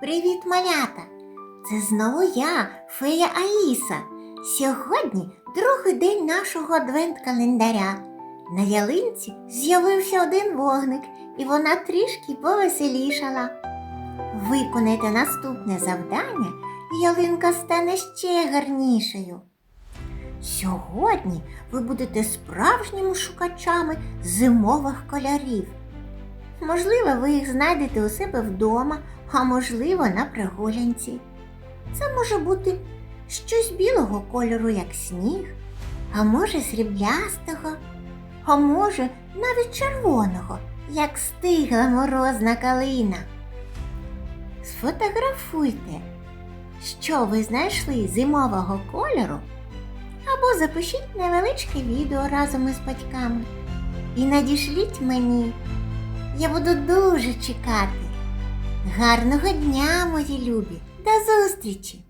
Привіт, малята! Це знову я, фея Аліса. Сьогодні другий день нашого адвент-календаря. На ялинці з'явився один вогник, і вона трішки повеселішала. Виконайте наступне завдання, і ялинка стане ще гарнішою. Сьогодні ви будете справжніми шукачами зимових кольорів. Можливо, ви їх знайдете у себе вдома, а можливо, на прогулянці. Це може бути щось білого кольору, як сніг, а може сріблястого, а може навіть червоного, як стигла морозна калина. Сфотографуйте, що ви знайшли зимового кольору, або запишіть невеличке відео разом із батьками і надішліть мені. Я буду дуже чекати. Гарного дня, мої любі! До зустрічі!